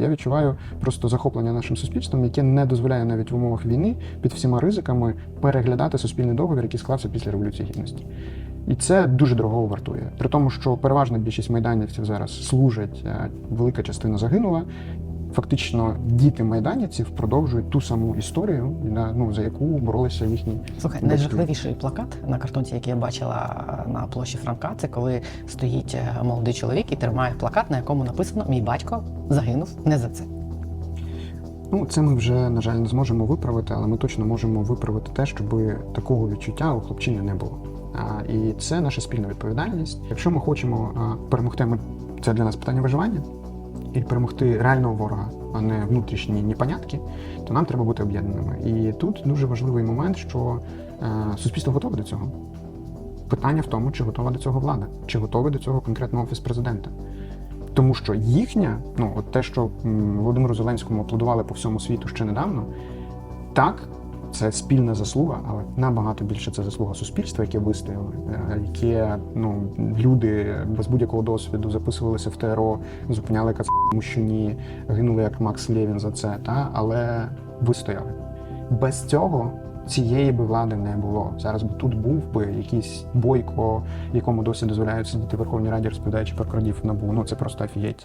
Я відчуваю просто захоплення нашим суспільством, яке не дозволяє навіть в умовах війни під всіма ризиками переглядати суспільний договір, який склався після революції гідності. І це дуже дорого вартує. При тому, що переважна більшість майданівців зараз служать, велика частина загинула. Фактично, діти майданівців продовжують ту саму історію, на- ну, за яку боролися їхні Слухай, батьки. найжахливіший плакат на картонці, який я бачила на площі Франка, це коли стоїть е, молодий чоловік і тримає плакат, на якому написано Мій батько загинув не за це. Ну, це ми вже, на жаль, не зможемо виправити, але ми точно можемо виправити те, щоб такого відчуття у хлопчини не було. А, і це наша спільна відповідальність. Якщо ми хочемо а, перемогти, ми це для нас питання виживання, і перемогти реального ворога, а не внутрішні непонятки, то нам треба бути об'єднаними. І тут дуже важливий момент, що е, суспільство готове до цього. Питання в тому, чи готова до цього влада, чи готовий до цього конкретно офіс президента. Тому що їхня, ну от те, що Володимиру Зеленському аплодували по всьому світу ще недавно, так, це спільна заслуга, але набагато більше це заслуга суспільства, яке вистояло, е, яке ну люди без будь-якого досвіду записувалися в ТРО, зупиняли мужчині, гинули як Макс Лєвін за це, та але вистояли. Без цього цієї би влади не було. Зараз би тут був би якийсь бойко, якому досі дозволяють сидіти в Верховній Раді, розповідаючи про крадів набу. Ну це просто офігеть.